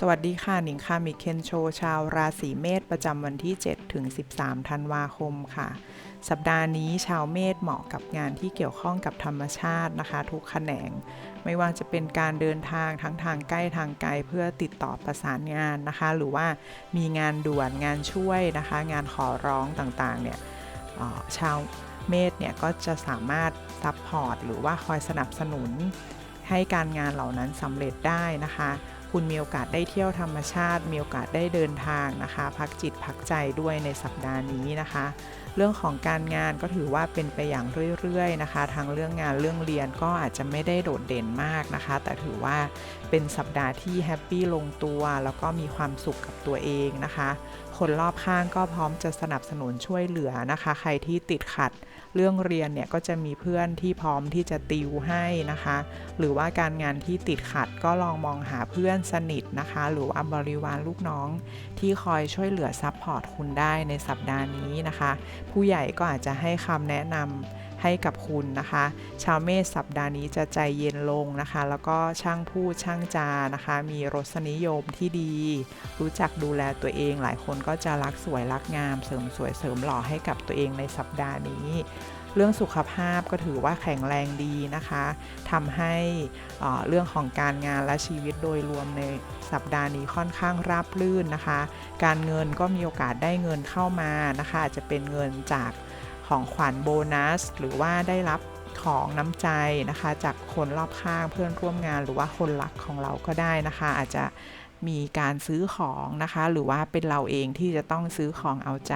สวัสดีค่ะ หนิงค่ะมิเคนโชชาวราศีเมษประจำวันที่ 7 ถึง 13 ธันวาคมค่ะ สัปดาห์นี้ชาวเมษเหมาะกับงานที่เกี่ยวข้องกับธรรมชาตินะคะ ทุกแขนง ไม่ว่าจะเป็นการเดินทางทั้งทางใกล้ทางไกลเพื่อติดต่อประสานงานนะคะ หรือว่ามีงานด่วนงานช่วยนะคะ งานขอร้องต่างๆเนี่ยออชาวเมษเนี่ยก็จะสามารถซัพพอร์ตหรือว่าคอยสนับสนุนให้การงานเหล่านั้นสำเร็จได้นะคะ คุณมีโอกาสได้เที่ยวธรรมชาติ มีโอกาสได้เดินทางนะคะ พักจิตพักใจด้วยในสัปดาห์นี้นะคะ เรื่องของการงานก็ถือว่าเป็นไปอย่างเรื่อยๆนะคะ ทางเรื่องงานเรื่องเรียนก็อาจจะไม่ได้โดดเด่นมากนะคะ แต่ถือว่าเป็นสัปดาห์ที่แฮปปี้ลงตัว แล้วก็มีความสุขกับตัวเองนะคะ คนรอบข้างก็พร้อมจะสนับสนุนช่วยเหลือนะคะ ใครที่ติดขัดเรื่องเรียนเนี่ยก็จะมีเพื่อนที่พร้อมที่จะติวให้นะคะ หรือว่าการงานที่ติดขัดก็ลองมองหาเพื่อนสนิทนะคะ หรือว่าบริวารลูกน้อง ที่คอยช่วยเหลือซัพพอร์ตคุณได้ในสัปดาห์นี้นะคะ ผู้ใหญ่ก็อาจจะให้คำแนะนำ ให้กับคุณนะคะ ชาวเมษสัปดาห์นี้จะใจเย็นลงนะคะ แล้วก็ช่างพูดช่างจานะคะ มีรสนิยมที่ดี รู้จักดูแลตัวเอง หลายคนก็จะรักสวยรักงาม เสริมสวยเสริมหล่อให้กับตัวเองในสัปดาห์นี้เรื่องสุขภาพก็ถือว่าแข็งแรงดีนะคะทำให้เรื่องของการงานและชีวิตโดยรวมในสัปดาห์นี้ค่อนข้างราบรื่นนะคะ การเงินก็มีโอกาสได้เงินเข้ามานะคะ จะเป็นเงินจาก ของขวัญโบนัส หรือว่าได้รับของน้ำใจนะคะ จากคนรอบข้างเพื่อนร่วมงานหรือว่าคนรักของเราก็ได้นะคะ อาจจะมีการซื้อของนะคะ หรือว่าเป็นเราเองที่จะต้องซื้อของเอาใจ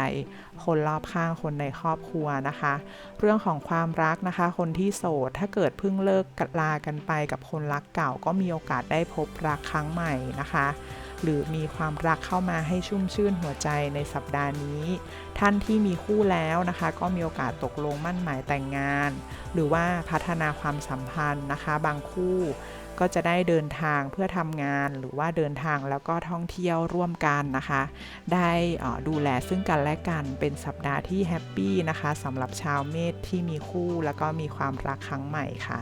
คนรอบข้างคนในครอบครัวนะคะ เรื่องของความรักนะคะ คนที่โสดถ้าเกิดเพิ่งเลิกกัลากันไปกับคนรักเก่า ก็มีโอกาสได้พบรักครั้งใหม่นะคะหรือมีความรักเข้ามาให้ชุ่มชื่นหัวใจในสัปดาห์นี้ ท่านที่มีคู่แล้วนะคะ ก็มีโอกาสตกลงมั่นหมายแต่งงาน หรือว่าพัฒนาความสัมพันธ์นะคะ บางคู่ ก็จะได้เดินทางเพื่อทำงานหรือว่าเดินทางแล้วก็ท่องเที่ยวร่วมกันนะคะ ได้ดูแลซึ่งกันและกันเป็นสัปดาห์ที่แฮปปี้นะคะสำหรับชาวเมษที่มีคู่แล้วก็มีความรักครั้งใหม่ค่ะ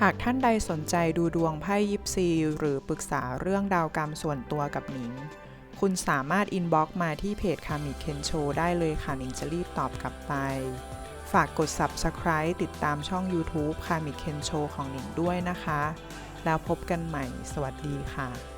หากท่านใดสนใจดูดวงไพ่ยิปซี หรือปรึกษาเรื่องดาวกรรมส่วนตัวกับหนิง คุณสามารถอินบ็อกซ์มาที่เพจคามิเคนโชได้เลยค่ะหนิงจะรีบตอบกลับไป ฝากกด Subscribe ติดตามช่อง YouTube คามิเคนโชของหนิงด้วยนะคะ แล้วพบกันใหม่ สวัสดีค่ะ